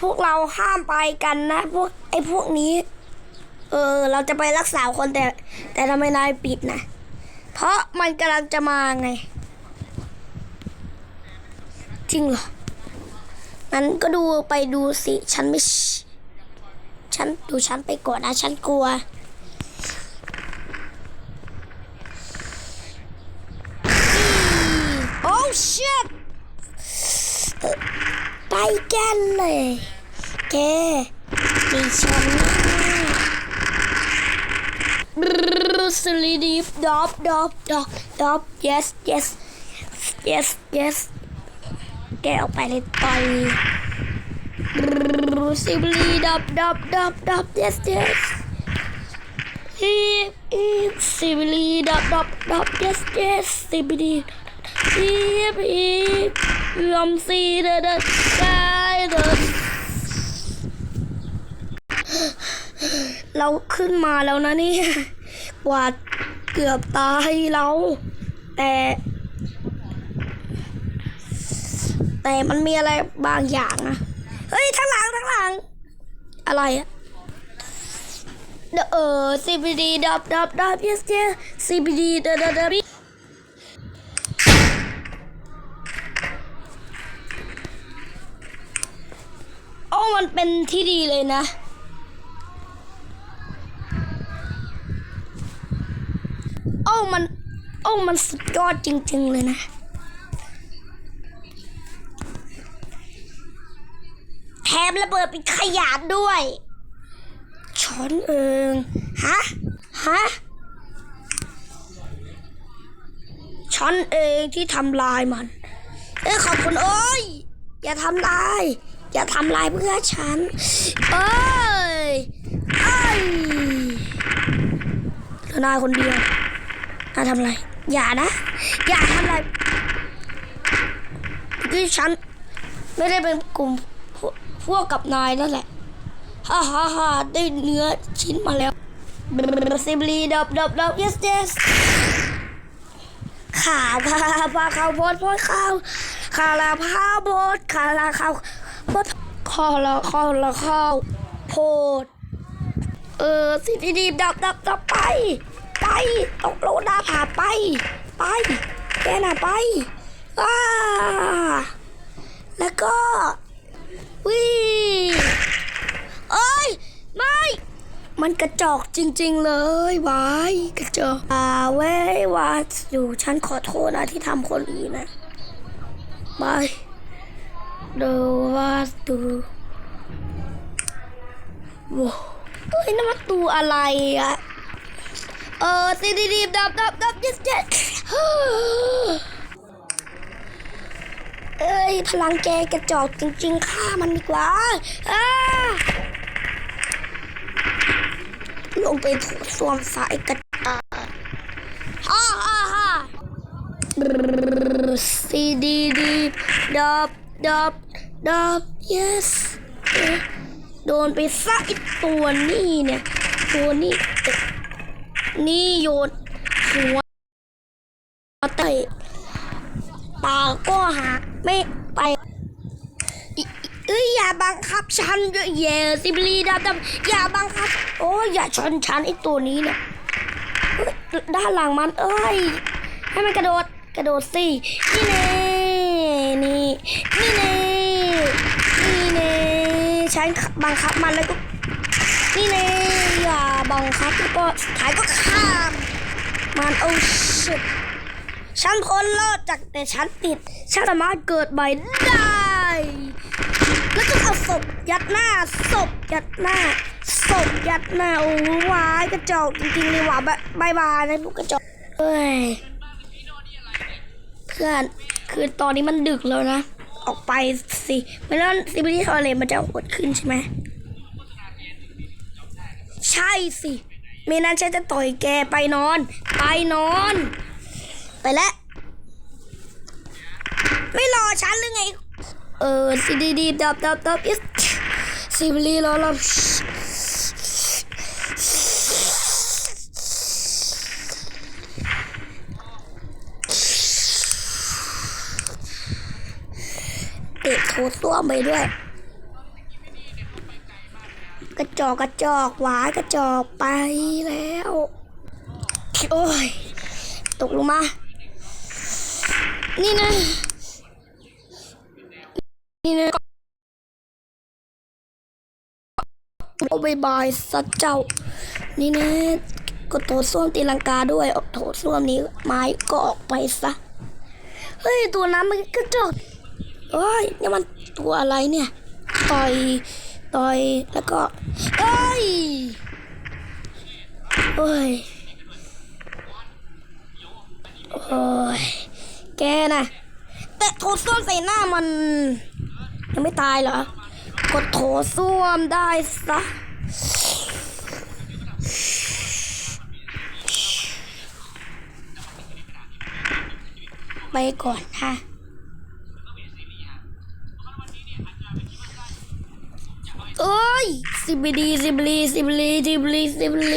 พวกเราห้ามไปกันนะพวกไอ้พวกนี้ เออ เราจะไปรักษาคนแต่ แต่ทำไมนายปิดนะ เพราะมันกำลังจะมาไง จริงเหรองั้นก็ดูไปดูสิ ฉันไม่ ฉันดูฉันไปก่อนนะ ฉันกลัว โอ้ shit กันเลย แกดิฉันสลีดีฟดอบดอบดอบดอบ yes yes yes yes แกออกไปเลยต่อยสิบลีดอบดอบดอบดอบ yes yes อีอีสิบลีดอบดอบดอบ yes yes สิบลีอีอีลมซีเดอเดอไก เราขึ้นมาแล้วนะเนี่ยกว่าเกือบตายเรา แต่ แต่มันมีอะไรบางอย่างนะเฮ้ยทั้างหลังทั้างหลัง อะไรอะเดอเออ CBD ดับดับดับ yes yes CBD เดอ มันเป็นที่ดีเลยนะ โอ้มัน โอ้มันสุดยอดจริง ๆ เลยนะ แถมระเบิดเป็นขยะด้วย ช้อนเอิงฮะ ฮะ ช้อนเองที่ทำลายมัน เอ้ขอบคุณโอ้ย อย่าทำลาย อย่าทำลายเพื่อฉัน เอ้ยเอ้ยเหลือนายคนเดียวนายทำอะไร อย่านะ อย่าทำอะไรที่ฉัน ไม่ได้เป็นกลุ่มพวกพวกับนายนั่นแหละ ฮ่าฮ่าฮ่าได้เนื้อชิ้นมาแล้วซิบลีดับดับดับ yes yes ข่าวข่าวพาข่าวโพดโพดข่าวข่าวลาพาโพดข่าวลาข่าว พดข่าวละข่าวละข่าวโพด เออ สิดีดีดับดับดับไป ไป ตกโลดาผ่าไป ไป แกน่ะไปอ้าแล้วก็วิเอ้ย ไม่ มันกระจอกจริง ๆ เลยวายกระจอกอ่าเว้ยวาอยู่ฉันขอโทษนะที่ทำคนอื่นนะบาย ดูว่าดูว้าวเฮ้ยนั่นมันตัวอะไรอะเออซีดีดีดับดับดับยัดยัดเอ้ย พลังแกกระจอกจริงๆฆ่ามันดีกว่าอ้าลงไปถูกสวมสายกระจอกฮ่าฮ่าฮ่าซีดีดีดับดับ ดับ yes โดนไปซะอีกตัวนี่เนี่ย ตัวนี้นี่โยนหัวเตะปากก็หักไม่ไปเอ้ยอย่าบังคับฉันเย่สิบลีดับดับอย่าบังคับ โอ้ยอย่าชนฉันไอตัวนี้เนี่ยด้านหลังมันเอ้ย ให้มันกระโดดกระโดดสินี่เน่นี่นี่เน่นี่เน่ ฉันบังคับมันแล้วก็นี่เน่อย่าบังคับแล้วก็สุดท้ายก็ข้ามมันโอ้ชิตฉันพ้นรอดจากแต่ฉันติด ฉันสามารถเกิดใหม่ได้ แล้วก็เอาศพยัดหน้าศพยัดหน้าศพยัดหน้าโอ้วายกระจอกจริงๆเลยว่ะบายบายบายนะลูกกระจอกเอ้ยเพื่อนคือตอนนี้มันดึกแล้วนะ ออกไปสิไม่งั้นซิบิลี่ทอเลมันจะหดขึ้นใช่ไหมใช่สิไม่นั้นฉันจะต่อยแกไปนอน ไปนอน ไปแล้วไม่รอฉันหรือไง เออซีดีดีดับดับดับอิสซิบลีรอรอ ตะโถส้วมไปด้วย กระจอกกระจอกหวายกระจอกไปแล้ว โอ้ย ตกลงมา นี่นะ นี่นะโอ้บายบายสัตเจ้า นี่นะก็โถส้วมตีลังกาด้วยออกโถส้วมนี้ไม้ก็ออกไปซะ เฮ้ย ตัวน้ำมันกระจอก เอ้ยนี่มันตัวอะไรเนี่ย ต่อยต่อยแล้วก็เอ้ยโอ้ยโอ้ยแกนะแต่โถส้วมใส่หน้ามัน ยังไม่ตายเหรอกดโถส้วมได้ซะไปก่อนค่ะ เอ้ยสิบดีสิบลีสิบลีสิบลีสิบลี